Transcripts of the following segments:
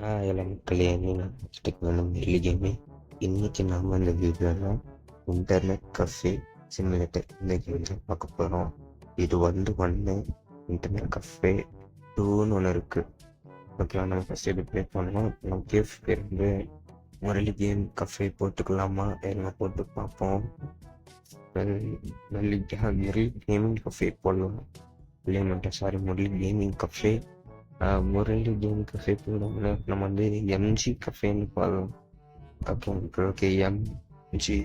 எல்லாம் மக்களே நீங்கள் வேணும் டெய்லி இன்றைக்கி நம்ம இந்த வீடியோவில் இன்டர்நெட் கஃபே சிமுலேட்டர் இந்த கேம் தான் பார்க்க போகிறோம் இது வந்து ஒன்று இன்டர்நெட் கஃபே டூன்னு ஒன்று இருக்குது ஓகேவா நம்ம ஃபஸ்ட் இது ப்ளே பண்ணோம் நம்ம கேஃப் பேர் வந்து முரளி கேம் கஃபே போட்டுக்கலாமா? எல்லாம் போட்டு பார்ப்போம். முரளி முரளி கேமிங் கஃபே போடலாம். இல்லையா sorry Murali gaming cafe Murali game cafe போடணும்னா நம்ம வந்து எம்ஜி கஃபேன்னு போடலாம் okay okay MG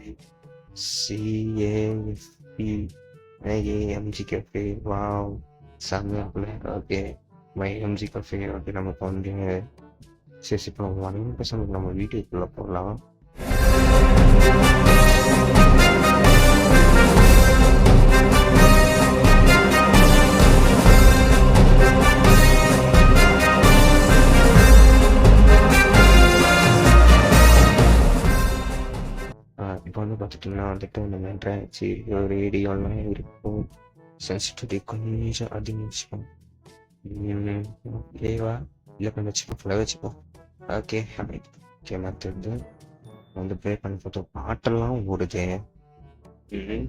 A AMG cafe wow செம்மையாக okay my MG cafe okay நமக்கு வந்து சரி சரி இப்போ ஒன் பர்சன்ட் நம்ம வீட்டுக்குள்ளே போகலாம் இப்போ வந்துட்டு நம்ம என்ட்ராச்சு ரேடியோலாம் இருக்கும். சென்சிட்டிவிட்டி கொஞ்சம் அதிகம் ஓகேவா இல்லை கொஞ்சம் வச்சுப்போம் ஃபுல்லாக வச்சுப்போம் ஓகே ஓகே மற்றது வந்து ப்ளே பண்ண பார்த்தோம் பாட்டெல்லாம் ஓடுது. ம்.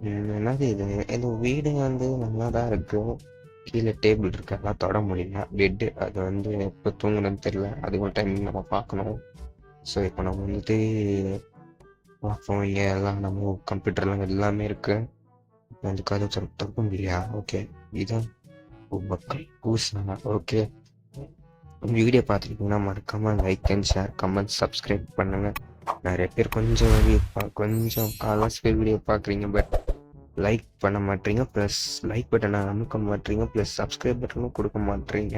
என்னது இது? இந்த வீடு வந்து நல்லா தான் இருக்கு. கீழே டேபிள் இருக்கு அதெல்லாம் தொட முடியல. பெட்டு அது வந்து எப்போ தூங்குறதுன்னு தெரியல. அது ஒரு டைம் நம்ம பார்க்கணும். ஸோ இப்போ நம்ம வந்துட்டு பார்ப்போம் இங்கே எல்லாம் நம்ம கம்ப்யூட்டர்லாம் எல்லாமே இருக்கு. அதுக்காக கதவு திறக்க முடியா ஓகே இதான் மக்கள் பூசா ஓகே வீடியோ பார்த்துருக்கீங்கன்னா மறக்காம like and share comment subscribe பண்ணுங்க. நிறைய பேர் கொஞ்சம் வீடியோ பா கொஞ்சம் காலாஸ் பேர் வீடியோ பார்க்குறீங்க பட் லைக் பண்ண மாட்டீங்க. ப்ளஸ் லைக் பட்டனை அமுக்க மாட்டீங்க. ப்ளஸ் சப்ஸ்கிரைப் பட்டனும் கொடுக்க மாட்டீங்க.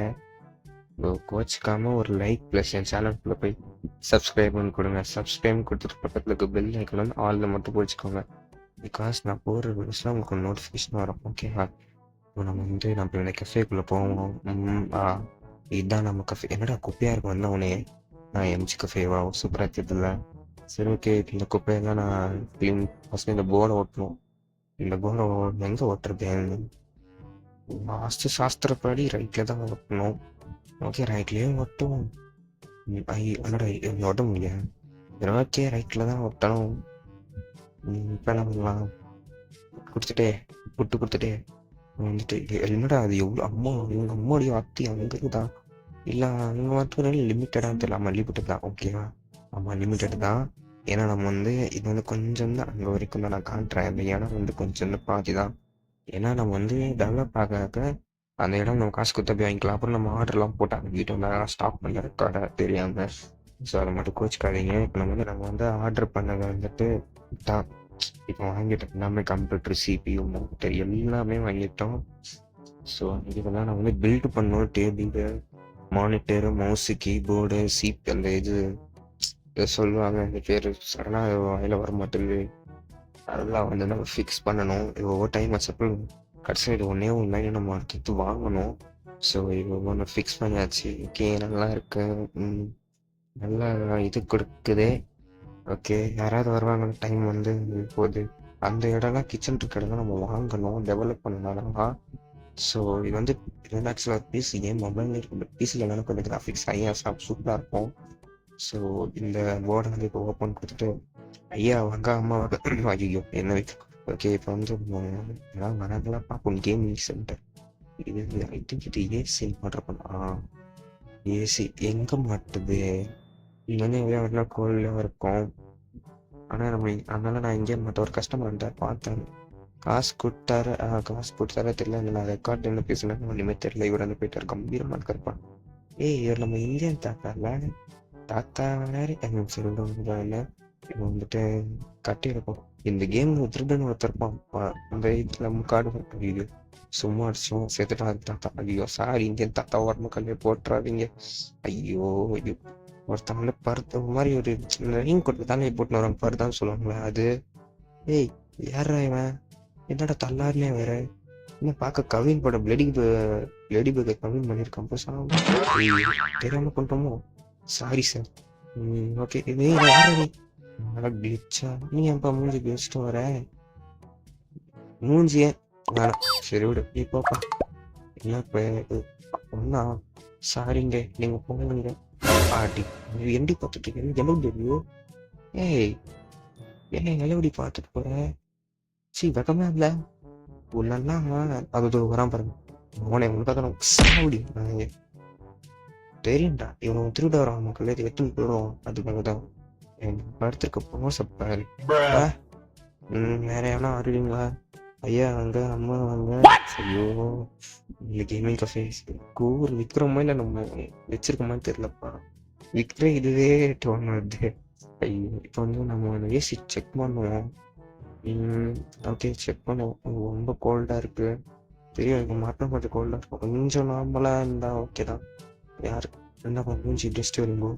கோச்சிக்காம ஒரு லைக் ப்ளஸ் என் சேனலுக்குள்ளே போய் சப்ஸ்கிரைப் பண்ணி கொடுங்க சப்ஸ்கிரைப் கொடுத்துட்டு பக்கத்தில் இருக்க பெல் ஐக்கன் வந்து ஆலில் மட்டும் போச்சுக்கோங்க பிகாஸ் நான் போகிற வீடியோஸ்லாம் உங்களுக்கு நோட்டிஃபிகேஷன் வரும். ஓகேவா இப்போ நம்ம வந்து நம்ம இந்த கஃபேக்குள்ளே போவோம். இதுதான் நம்ம கஃபே என்னடா குப்பையாக இருக்கும் வந்து வந்தவனே நான் எம்ஜி கஃபேவா சூப்பராக தெரியல சரி ஓகே இந்த குப்பையெல்லாம் நான் க்ளீன் ஃபஸ்ட்டு இந்த போர்டை ஓட்டணும். இந்த போர்டை எங்கே ஓட்டுறது? வாஸ்து சாஸ்திரப்படி ரைட்டில் தான் ஓட்டணும். ஓகே ரைட்லேயே ஒட்டும். ஐ என்னடா இங்க ஓட்ட முடியாது ஓகே ரைட்டில் தான் ஒட்டணும். இப்போ என்ன பண்ணலாம்? கொடுத்துட்டே புட்டு கொடுத்துட்டே வந்துட்டு என்னடா அது எவ்வளோ அம்மா இவங்க அம்மாவுடைய அத்தி அங்கே இருக்குதான் இல்லை அங்கே மட்டும் லிமிட்டடாக தெரியல ஆமாம் லிமிட்டட் தான் ஓகேவா ஆமாம் லிமிட்டட் தான். ஏன்னா நம்ம வந்து இது வந்து கொஞ்சம் தான் அங்கே வரைக்கும் தான் நான் காட்டுறேன் ஏன்னா வந்து கொஞ்சம் தான் பாதி தான். ஏன்னா நம்ம வந்து டெவலப் ஆக அந்த இடம் நம்ம காசு கொடுத்து போய் வாங்கிக்கலாம். அப்புறம் நம்ம ஆர்டர்லாம் போட்டாங்க வீட்டு வந்தாங்க ஸ்டாப் பண்ண கடை தெரியாமல் ஸோ அதை மட்டும் கோச்சிக்காதீங்க. இப்போ நம்ம வந்து நம்ம வந்து ஆர்டர் பண்ணதை வந்துட்டு தான். இப்போ வாங்கிட்டோம் எல்லாமே கம்ப்யூட்டர் சிபியூ மானிட்டர் எல்லாமே வாங்கிட்டோம். ஸோ இதெல்லாம் நான் வந்து பில்ட் பண்ணோம். Table monitor mouse keyboard CP அந்த இது இதை சொல்லுவாங்க. அந்த பேர் சடனாக வாயில் வர மாட்டேங்குது. அதெல்லாம் வந்து நம்ம ஃபிக்ஸ் பண்ணணும். ஒவ்வொரு டைம் வச்சப்போ கடைசியில் இது ஒன்றே ஒன்று நம்ம அடுத்து வாங்கணும். ஸோ இது ஒன்று ஃபிக்ஸ் பண்ணியாச்சு. ஓகே நல்லா இருக்கு. நல்லா இது கொடுக்குதே. ஓகே யாராவது வருவாங்க டைம் வந்து போகுது. அந்த இடம்லாம் கிச்சன் இருக்க இடம்லாம் நம்ம வாங்கணும். டெவலப் பண்ணலாம் ஸோ இது வந்து இது வந்து ஆக்சுவலாக பிசி ஏன் மொபைல் இருக்கும் பிசியில் இல்லைனா கொஞ்சம் கிராஃபிக்ஸ் ஐயா சாப் சூப்பராக இருக்கும். ஸோ இந்த போர்டை வந்து இப்போ ஓப்பன் கொடுத்துட்டு ஐயா வாங்க அம்மா ஐயோ என்ன வைக்க ஓகே இப்போ வந்து எல்லாம் வராங்களா பார்ப்போம். கேமிங் சென்டர் இது ஐ திங்க் இது ஏசி ஆர்டர் பண்ணலாம் ஏசி எங்கே மாட்டுது? இங்கே வந்து எவ்வளோ கோல்டாக இருக்கும். ஆனால் நம்ம அதனால நான் இங்கே மாட்டேன் ஒரு கஸ்டமர் வந்தார் பார்த்தேன். காசு கொடுத்தாரு ஆ, காசு கொடுத்தாரா தெரியல நான் ரெக்கார்ட் என்ன பேசுனேன் ஒன்றுமே தெரியல. இவர் வந்து போயிட்டார் கம்பீரமாக இருக்காருப்பா ஏய் இவர் நம்ம இந்தியன் தாத்தால தாத்தா வேறு எங்க சொல்லுவாங்க இவன் வந்துட்டு கட்டியிருப்போம் இந்த கேம் ஒரு திருடன் ஒருத்தருப்பான் பா- அந்த இதுல காடு இது சும்மா அடிச்சோம் சேர்த்துட்டா தாத்தா. ஐயோ சாரி இந்தியன் தாத்தா வரணும் கல்வியை போட்டுறாதீங்க. ஐயோ ஐயோ ஒருத்தவங்கள பருத்த ஒரு மாதிரி ஒரு ரெயின் கொட்டு தானே போட்டுன்னு வராங்க. பருதான்னு சொல்லுவாங்களே அது. ஏய் யாரா இவன்? என்னடா தள்ளாருனே வேற? என்ன பார்க்க கவின் படம் பிளடி பிளடி பக கவின் பண்ணியிருக்கான் போய் தெரியாம கொண்டோமோ சாரி சார் ஓகே இது யாரு? நீ கிளிச்சா நீ ஏன்பா மூஞ்சி கிழிச்சிட்டு வர? மூஞ்சிய வேணாம். சரி விடு. நீ போப்பா. என்ன இப்போ ஒன்னா சாரிங்க. நீங்க போங்க. பாட்டி. எண்டி பார்த்துட்டு இருக்கீங்க எவ்வளவு தெரியும் ஏய். என்ன நிலவடி பார்த்துட்டு போற? சி வெக்கமே இல்ல? உன்னெல்லாம் அது வரான் பாருங்க. அவனை உனக்காக சாவடி தெரியும்டா. இவன் திருட வரான் மக்கள் எத்தனை போயிடும் அதுக்காக தான் படுத்திருக்க மோசப்பாரு ம் வேற எவனா வருவீங்களா? ஐயா வாங்க அம்மா வாங்க ஐயோ இந்த கேமிங் கஃபே கூர் விற்கிறோமா இல்லை நம்ம வச்சிருக்கோமான்னு தெரியலப்பா. விற்கிற இதுவே வருது. ஐயோ இப்போ வந்து நம்ம ஏசி செக் பண்ணுவோம். ஓகே செக் பண்ணுவோம். ரொம்ப கோல்டாக இருக்கு. தெரியும் எனக்கு மாட்டம் கொஞ்சம் கோல்டாக இருக்கும். கொஞ்சம் நார்மலாக இருந்தால் ஓகே தான். யார் என்ன பண்ண மூஞ்சி டெஸ்ட் வருங்கோ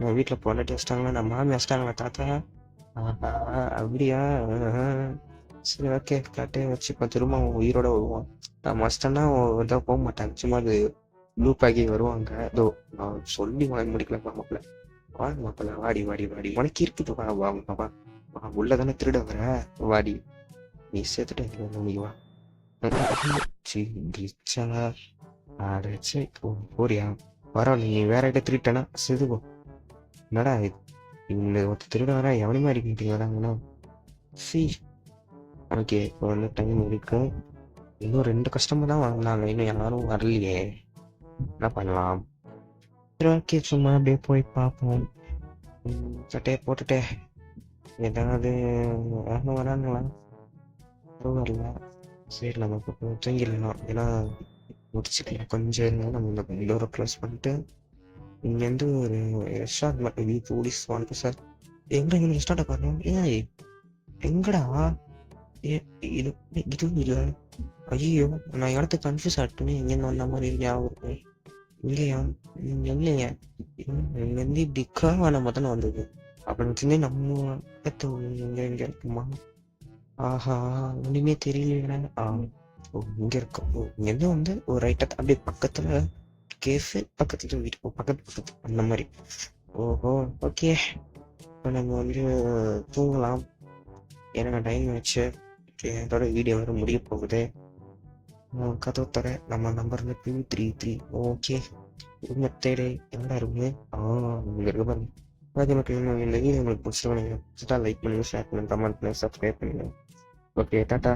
நான் வீட்டில் பொண்டாட்டி வச்சிட்டாங்களா? நான் மாமி வச்சிட்டாங்களா தாத்தா? அப்படியா? சரி ஓகே கட்டையை வச்சு இப்போ திரும்ப அவன் உயிரோட வருவான். நான் மஸ்டன்னா இதாக போக மாட்டாங்க. சும்மா அது லூப் ஆகி வருவாங்க. அதோ நான் சொல்லி வாங்கி முடிக்கல மாப்பிள்ள. வாங்க மாப்பிள்ள வாடி வாடி வாடி. உனக்கு இருக்குது வா வா பாப்பா வா. உள்ள தானே திருட வர? வாடி. நீ சேர்த்துட்டு நீ வா. சி அடைச்சு போறியா? வரோம் நீ வேற கிட்ட திருட்டனா செதுவோம் என்னடா இது? இந்த ஒருத்தர் திருட வர எவனையுமே அடிக்கிட்டீங்க வராங்கன்னா சி. ஓகே இப்போ வந்து டைம் இருக்கு இன்னும் ரெண்டு கஸ்டமர் தான் வாங்கினாங்க. இன்னும் யாரும் வரலையே. என்ன பண்ணலாம்? சரி ஓகே சும்மா அப்படியே போய் பார்ப்போம். சட்டையை போட்டுட்டே. ஏதாவது யாரும் வராங்களா? யாரும் வரல. சரி நம்ம இப்போ தூங்கிடலாம். ஏன்னா முடிச்சுக்கலாம் கொஞ்சம் நம்ம இந்த டோரை க்ளோஸ் பண்ணிட்டு இங்கேருந்து ஒரு ரெஸ்டாரண்ட் மட்டும் வி போலீஸ் வாங்க சார் எங்க இங்கே ரெஸ்டாரண்ட் பாருங்க ஏன் எங்கடா? ஏ இது இதுவும் இல்லை. ஐயோ நான் இடத்த கன்ஃபியூஸ் ஆகிட்டுமே இங்கேருந்து வந்த மாதிரி ஞாபகம். இல்லையா இல்லைங்க இங்கேருந்து இப்படி கர்வான தானே வந்தது. அப்புறம் சொல்லி நம்ம இடத்த இங்கே இங்கே இருக்குமா? ஆஹா ஒன்றுமே தெரியல ஆ ஓ இங்கே இருக்கோம். ஓ இங்கேருந்து வந்து ஒரு ரைட்டை அப்படியே பக்கத்தில் கேஃபு பக்கத்து வீட்டு ஓ பக்கத்து பக்கத்து அந்த மாதிரி. ஓஹோ ஓகே. இப்போ நம்ம வந்து தூங்கலாம். ஏன்னா டைம் ஆச்சு. என்னோட வீடியோ வர முடிய போகுது. கதவு தர நம்ம நம்பர் வந்து two three three okay. Room தேடி. என்னடா ரூமு ஆ உங்களுக்கு இருக்க பாருங்க. அதே மட்டும் இந்த வீடியோ உங்களுக்கு பிடிச்சிருக்கோம் நீங்கள் லைக் பண்ணுங்க ஷேர் பண்ணுங்க கமெண்ட் பண்ணுங்க சப்ஸ்கிரைப் பண்ணுங்க. Okay tata.